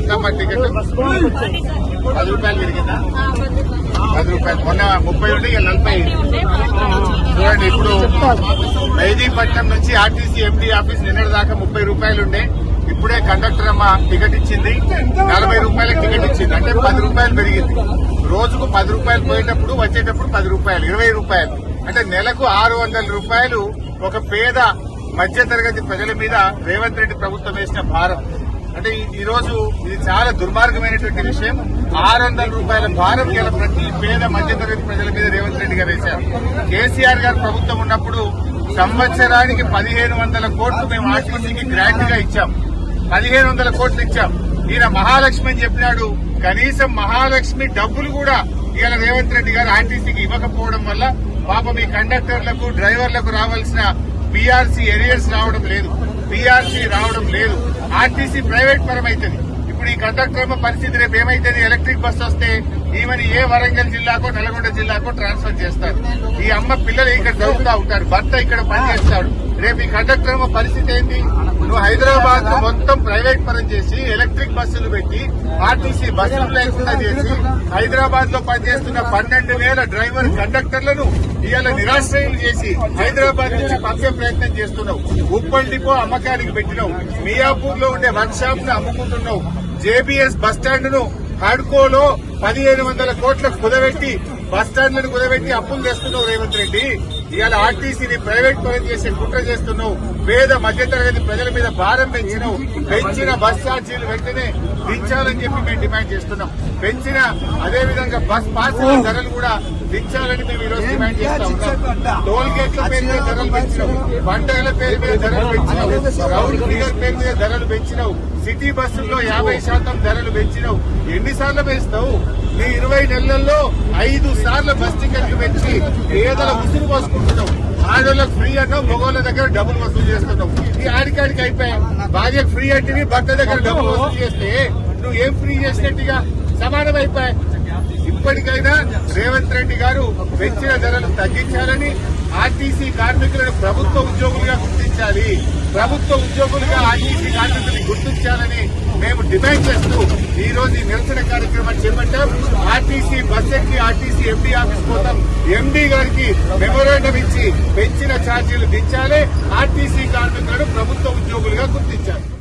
ఎంతమ్మా టికెట్ పది రూపాయలు పెరిగిందా? పది రూపాయలు. మొన్న ముప్పై ఉండి ఇక నలభై. చూడండి ఇప్పుడు మెహదీపట్నం నుంచి ఆర్టీసీ ఎండీ ఆఫీస్ నిన్న దాకా ముప్పై రూపాయలు ఉండే. ఇప్పుడే కండక్టర్ అమ్మ టికెట్ ఇచ్చింది. నలభై రూపాయల టికెట్ ఇచ్చింది. అంటే పది రూపాయలు పెరిగింది. రోజుకు పది రూపాయలు పోయేటప్పుడు వచ్చేటప్పుడు పది రూపాయలు ఇరవై రూపాయలు. అంటే నెలకు ఆరు వందల రూపాయలు ఒక పేద మధ్యతరగతి ప్రజల మీద రేవంత్ రెడ్డి ప్రభుత్వం వేసిన భారం. అంటే ఈరోజు ఇది చాలా దుర్మార్గమైనటువంటి విషయం. ఆరు వందల రూపాయల భారం గల ప్రతి పేద మధ్యతరగతి ప్రజల మీద రేవంత్ రెడ్డి గారు వేశారు. కేసీఆర్ గారు ప్రభుత్వం ఉన్నప్పుడు సంవత్సరానికి పదిహేను వందల కోట్లు మేము ఆర్టీసీకి గ్రాంట్గా ఇచ్చాం. పదిహేను వందల కోట్లు ఇచ్చాం. ఈయన మహాలక్ష్మి అని చెప్పినాడు. కనీసం మహాలక్ష్మి డబ్బులు కూడా ఇవాళ రేవంత్ రెడ్డి గారు ఆర్టీసీకి ఇవ్వకపోవడం వల్ల పాపం ఈ కండక్టర్లకు డ్రైవర్లకు రావాల్సిన పీఆర్సీ ఎరియర్స్ రావడం లేదు. పీఆర్సీ రావడం లేదు. ఆర్టీసీ ప్రైవేట్ పరం అవుతుంది ఇప్పుడు ఈ కండక్టర్ పరిస్థితి రేపు ఏమైతుంది? ఎలక్ట్రిక్ బస్సు వస్తే ఈమెని ఏ వరంగల్ జిల్లాకో నల్గొండ జిల్లాకో ట్రాన్స్ఫర్ చేస్తారు. ఈ అమ్మ పిల్లలు ఇక్కడ చదువుతా ఉంటారు భర్త ఇక్కడ పనిచేస్తాడు. రేపు ఈ కండక్టర్ పరిస్థితి ఏంటి? నువ్వు హైదరాబాద్ మొత్తం ప్రైవేట్ పరం చేసి ఎలక్ట్రిక్ బస్సులు పెట్టి ఆర్టీసీ బస్సులు లేకుండా చేసి హైదరాబాద్లో పనిచేస్తున్న పన్నెండు వేల డ్రైవర్ కండక్టర్లను ఇవాళ నిరాశ్రయం చేసి హైదరాబాద్ నుంచి పంపే ప్రయత్నం చేస్తున్నావు. ఉప్పల్ డిపో అమ్మకానికి పెట్టినావు. మియాపూర్లో ఉండే వర్క్ షాప్ను అమ్ముకుంటున్నావు. జేబీఎస్ బస్ను హడ్కోలో పదిహేను వందల కోట్లకు కుదబెట్టి బస్ స్టాండ్లను కుదబెట్టి అప్పులు చేస్తున్నావు రేవంత్ రెడ్డి. ఇవాళ ఆర్టీసీని ప్రైవేట్ పరం చేసే కుట్ర చేస్తున్నావు. పేద మధ్యతరగతి ప్రజల మీద భారం పెంచినావు. పెంచిన బస్ ఛార్జీలు వెంటనే దించాలని చెప్పి మేము డిమాండ్ చేస్తున్నాం. పెంచిన అదే విధంగా బస్ పాసుల ధరలు కూడా దించాలని మేము ఈ రోజు డిమాండ్ చేస్తా ఉన్నాం. టోల్ గేట్ల పేరు మీద ధరలు పెంచినావు. పంటల పేరు మీద ధరలు పెంచినావు. రౌండ్ ఫిగర్ పేరు మీద ధరలు పెంచినావు. సిటీ బస్సుల్లో యాభై శాతం ధరలు పెంచినావు. ఎన్నిసార్లు పెంచుతావు? ఈ ఇరవై నెలల్లో ఐదు సార్లు బస్ టికెట్లు పెంచి పేదల ఉసురు పోసుకుంటున్నాం. ఆడోళ్ళకి ఫ్రీ అన్నావు మగవాళ్ళ దగ్గర డబ్బులు వసూలు చేస్తున్నాం. ఈ ఆడికాడికి అయిపోయాం భార్యకు ఫ్రీ అంటే భర్త దగ్గర డబ్బులు వసూలు చేస్తే నువ్వు ఏం ఫ్రీ చేసినట్టుగా సమానం అయిపోయాయి. ఇప్పటికైనా రేవంత్ రెడ్డి గారు పెంచిన ధరలు తగ్గించాలని ఆర్టీసీ కార్మికులను ప్రభుత్వ ఉద్యోగులుగా గుర్తించాలి. ప్రభుత్వ ఉద్యోగులుగా ఆర్టీసీ కార్మికులను గుర్తించాలని మేము డిమాండ్ చేస్తూ ఈ రోజు ఈ నిరసన కార్యక్రమాన్ని చేపట్టాం. ఆర్టీసీ బస్ ఎక్కి ఆర్టీసీ ఎండీ ఆఫీస్ కోసం ఎండీ గారికి మెమోరాండం ఇచ్చి పెంచిన ఛార్జీలు దించాలి. ఆర్టీసీ కార్మికులను ప్రభుత్వ ఉద్యోగులుగా గుర్తించాలి.